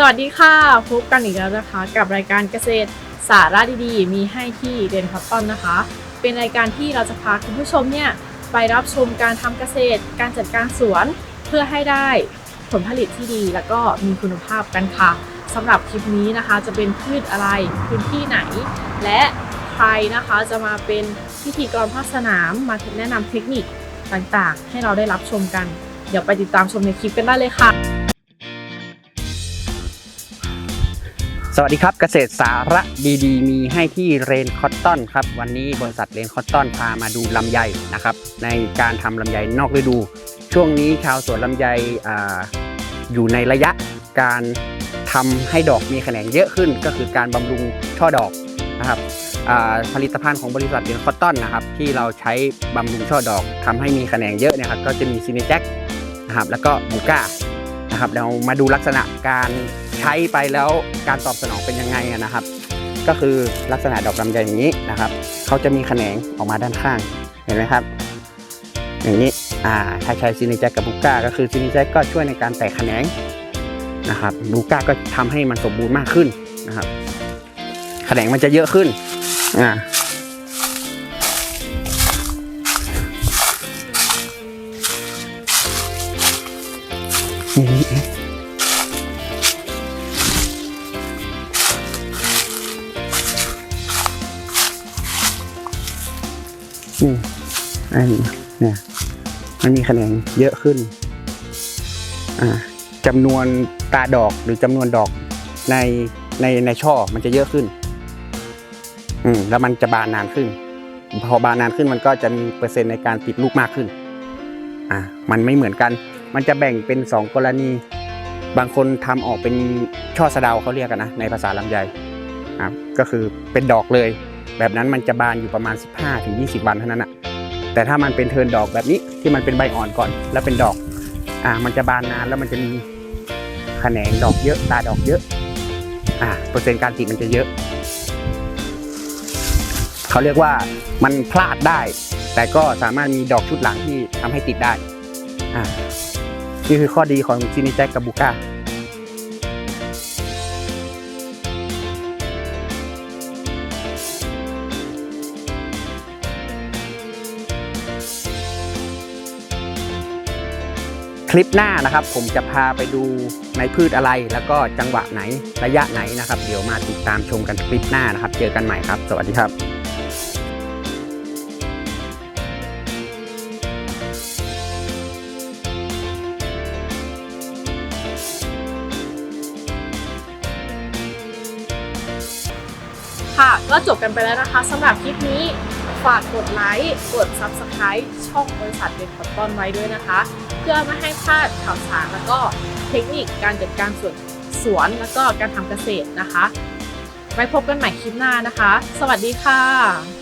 สวัสดีค่ะ พบกันอีกแล้วนะคะ กับรายการเกษตรสาระดีๆ มีให้ที่เดนพัตตอนนะคะ เป็นรายการที่เราจะพาคุณผู้ชมเนี่ยไปรับชมการทำเกษตร การจัดการสวนเพื่อให้ได้ผลผลิตที่ดีแล้วก็มีคุณภาพกันค่ะสำหรับคลิปนี้นะคะจะเป็นพืชอะไรพื้นที่ไหน และใครนะคะจะมาเป็นพิธีกรภาคสนามมาแนะนำเทคนิคต่างๆ ให้เราได้รับชมกัน เดี๋ยวไปติดตามชมในคลิปกันได้เลยค่ะ สวัสดีครับเกษตรสาระดีๆ มีให้ที่เรนคอตตอนครับ วันนี้บริษัทเรนคอตตอนพามาดูลำไยนะครับ ในการทำลำไยนอกฤดู ช่วงนี้ชาวสวนลำไยออยู่ในระยะการทำให้ดอกมีแขนงเยอะขึ้น ก็คือการบำรุงช่อดอกนะครับผลิตภัณฑ์ของบริษัทเรนคอตตอนนะครับ ที่เราใช้บำรุงช่อดอกทำให้มีแขนงเยอะเนะครับก็จะมีซีเนแจ็คนะครับแล้วก็บูก้า นะครับเรามาดูลักษณะการใช้ไปแล้วการตอบสนองเป็นยังไงนะครับ ก็คือลักษณะดอกลำไยอย่างนี้นะครับเขาจะมีแขนงออกมาด้านข้างเห็นไหมครับ อย่างนี้อ่าถ้าใช้ซินิแจ็คกับบูก้าก็คือซินิแจ็คก็ช่วยในการแตกแขนงนะครับบูก้าก็ทำให้มันสมบูรณ์มากขึ้นนะครับแขนงมันจะเยอะขึ้นอ่า นี่นี่อันนี้เนี่ยมันมีแขนงเยอะขึ้น อ่าจำนวนตาดอกหรือจำนวนดอกในในในช่อมันจะเยอะขึ้น อืมแล้วมันจะบานนานขึ้น พอบานนานขึ้นมันก็จะมีเปอร์เซ็นต์ในการติดลูกมากขึ้น อ่ามันไม่เหมือนกัน มันจะแบ่งเป็นสองกรณี บางคนทำออกเป็นช่อสะดาวเขาเรียกกันนะในภาษาลำไยครับก็คือเป็นดอกเลย แบบนั้นมันจะบานอยู่ประมาณ 15-20 วันเท่านั้นอะแต่ถ้ามันเป็นเทินดอกแบบนี้ที่มันเป็นใบอ่อนก่อน แล้วเป็นดอกอ่ามันจะบานนานแล้วมันจะมีแขนงดอกเยอะตาดอกเยอะอ่าเปอร์เซ็นต์การติดมันจะเยอะเขาเรียกว่ามันพลาดได้ แต่ก็สามารถมีดอกชุดหลังที่ทำให้ติดได้อ่า นี่คือข้อดีของซินิแจ็คกับบูก้าคลิปหน้านะครับ ผมจะพาไปดูในพืชอะไรแล้วก็จังหวะไหนระยะไหนนะครับ เดี๋ยวมาติดตามชมกันคลิปหน้านะครับ เจอกันใหม่ครับ สวัสดีครับ ค่ะ ก็จบกันไปแล้วนะคะสำหรับคลิปนี้ฝากกดไลค์กด Subscribe ช่องบริษัทเด็กคอตตอนไว้ด้วยนะคะ เพื่อไม่ให้พลาดข่าวสารแล้วก็เทคนิคการจัดการสวนสวนแล้วก็การทำเกษตรนะคะ ไว้พบกันใหม่คลิปหน้านะคะ สวัสดีค่ะ